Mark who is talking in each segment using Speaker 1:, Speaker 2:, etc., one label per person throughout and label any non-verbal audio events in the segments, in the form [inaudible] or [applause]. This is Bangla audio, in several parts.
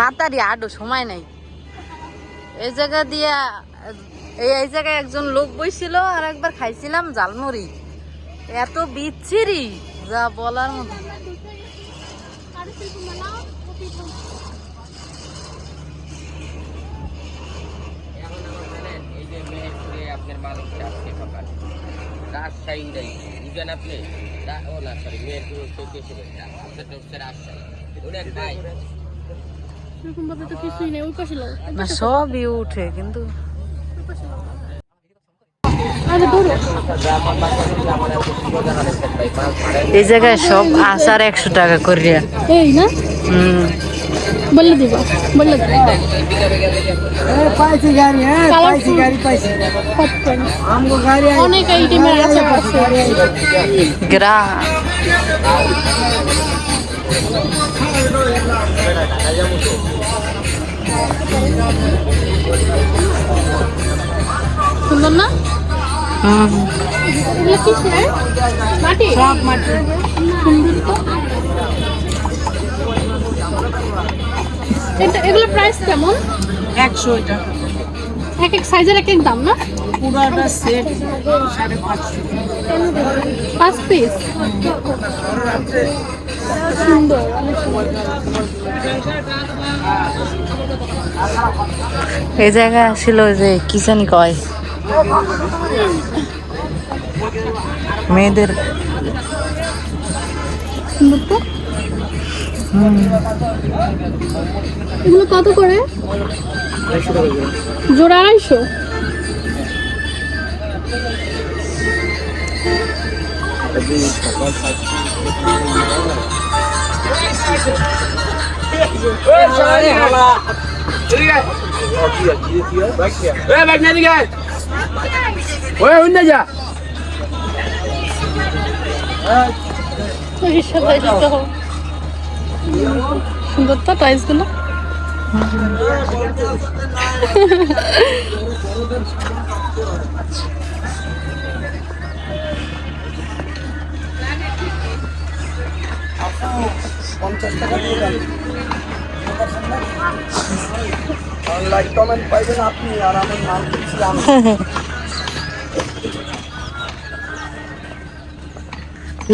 Speaker 1: তাড়াতাড়ি আডো সময় নাই। এই জায়গা দিয়া, এই এই জায়গায় একজন লোক বইছিল, আর একবার খাইছিলাম জালমুড়ি এত বিচ্ছিরি, যা বলার মতো।
Speaker 2: রাজশাহীটাই বুঝেন আপনি ও না সরি হচ্ছে রাজশাহী। খাই
Speaker 3: এরকম ভাবে তো কিছুই নেই ওই পাশে লাও
Speaker 1: না সবই উঠে কিন্তু এই জায়গায় সব আচার একশো টাকা করিয়া।
Speaker 3: এই না?
Speaker 1: হুম।
Speaker 3: বললে দিবা বললে দিবা।
Speaker 4: পাইছি গাড়ি হ্যাঁ পাইছি গাড়ি পাইছি। আমগো গাড়ি
Speaker 3: অনেক আইটেমের আছে।
Speaker 1: গ্রা
Speaker 3: সুন্দর না? মাটি? সব মাটি। এটা এগুলো প্রাইস কেমন?
Speaker 4: একশো এটা।
Speaker 3: এক এক সাইজের এক এক দাম না?
Speaker 4: পুরোটা সেট সাড়ে পাঁচশো।
Speaker 3: পাঁচ পিস সুন্দর।
Speaker 1: এই জায়গায় আসছিল যে কিচেন কয়। মেয়েদের।
Speaker 3: এগুলো কত করে? জোড়া আড়াইশো? [laughs] সুন্দর তো
Speaker 4: প্রাইসগুলো। লাইক কমেন্ট পাইবেন আপনি আর আমার নাম দিচ্ছি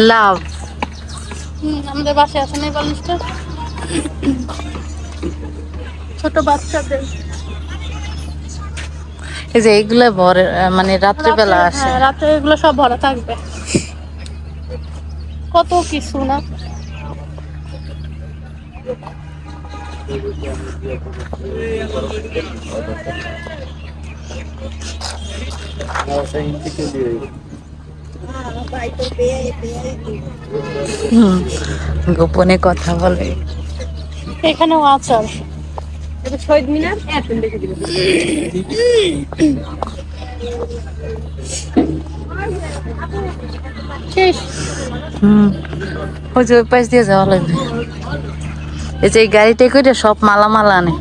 Speaker 1: লাভ
Speaker 3: আমাদের বাসায় আছে না এই বালিশটা ছোট বাচ্চাদের।
Speaker 1: এই যে এইগুলো ভরে মানে রাত্রিবেলা
Speaker 3: রাতে-
Speaker 1: আসে।
Speaker 3: হ্যাঁ, রাতে এগুলো সব ভরা থাকবে। কত কিছু না?
Speaker 1: গোপনে কথা বলে।
Speaker 3: এখানেও আচার এটা শহীদ মিনার? শেষ।
Speaker 1: হুম ওই যে ওই পাশ দিয়ে যাওয়া লাগবে। এই যে গাড়িতে করে সব মালামাল আনে।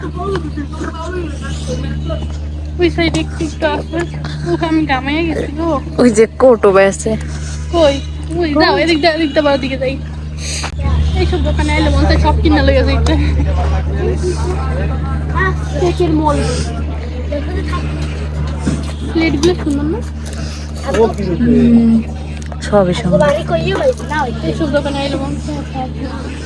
Speaker 3: ওই
Speaker 1: যে কোটো বেছে
Speaker 3: এইসব দোকানে এলে মনে হয় সব কিনা লেগে যাইতে। কেকের মল। প্লেটগুলো সুন্দর না?
Speaker 1: সবই সুন্দর।
Speaker 3: এইসব দোকানে এলে মনে হয়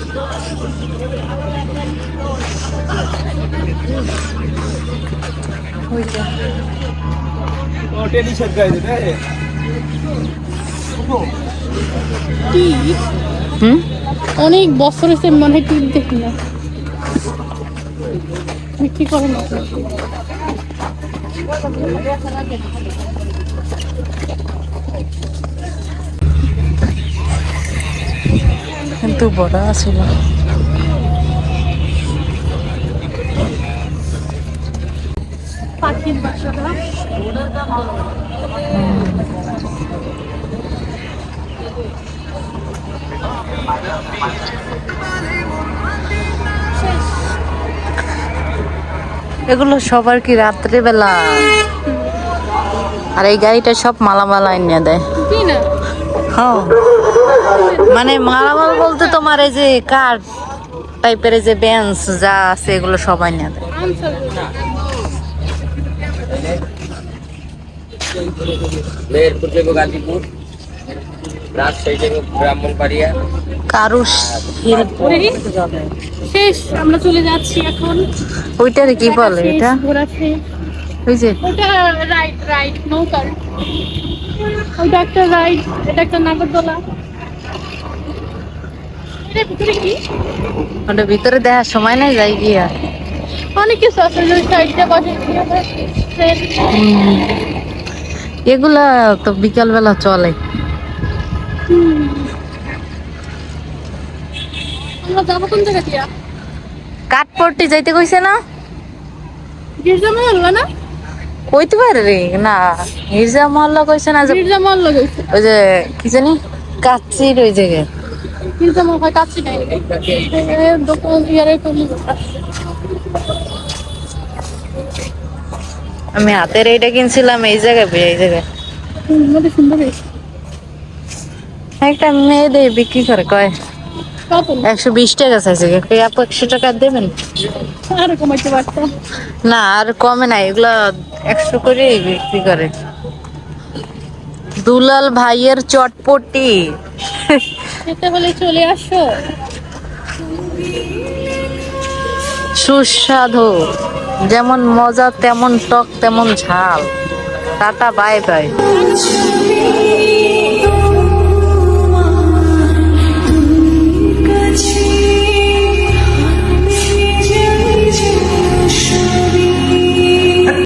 Speaker 3: অনেক বছর হয়েছে মনে হয় টিপ দেখি না। বিক্রি করে না
Speaker 1: কিন্তু বড় ছিল। এগুলো সবার কি রাত্রিবেলা? আর এই গাড়িটা সব মালামাল আইনে দেয়।
Speaker 3: না?
Speaker 1: মানে মালামাল বলতে তোমার এই যে কাঠ টাইপের যে বেঞ্চ যা আছে এগুলো সবাই নিয়ে দেয়।
Speaker 3: আনসার
Speaker 2: মেহেরপুর যাব গাজীপুর রাজশাহী যাব ব্রাহ্মণবাড়িয়া
Speaker 1: কারুস
Speaker 3: শেষ আমরা চলে যাচ্ছি এখন।
Speaker 1: ওইটারে কি বলে এটা? ওই যে
Speaker 3: ওটা নৌকার। ওইটা একটা রাইড এটা একটা নাগরদোলা। ভিতরে কি?
Speaker 1: ওটা ভিতরে দেখার সময় নাই যাই গিয়া।
Speaker 3: অনেক কিছু আছে যে সাইডটা বসে।
Speaker 1: এগুলা তো বিকাল বেলা চলে
Speaker 3: আমরা যাব কোন জায়গা দিয়া?
Speaker 1: কাঠপট্টি যাইতে কইছে না?
Speaker 3: গির্জা না?
Speaker 1: কইতে পারে রে? না মির্জা মহল্লা কইছে না যে
Speaker 3: গির্জা মহল্লা গেছে
Speaker 1: ওই যে কি জানি? কাচ্চির ওই জায়গায়।
Speaker 3: গির্জা মহল্লা কাছে নাই। দোকান ইয়ারে
Speaker 1: আমি হাতের এইটা কিনছিলাম এই জায়গায় এই জায়গায়। একটা মেয়ে দিয়ে বিক্রি করে কয়। একশো বিশ টাকা চাইছে আপু একশো টাকা দেবেন?
Speaker 3: আরও কমাইতে পারতাম।
Speaker 1: না আর কমে না এগুলো একশো করে বিক্রি করে। দুলাল ভাইয়ের চটপটি।
Speaker 3: হলে চলে আসো।
Speaker 1: সুস্বাদু। যেমন মজা তেমন টক তেমন ঝাল। Tata bye bye.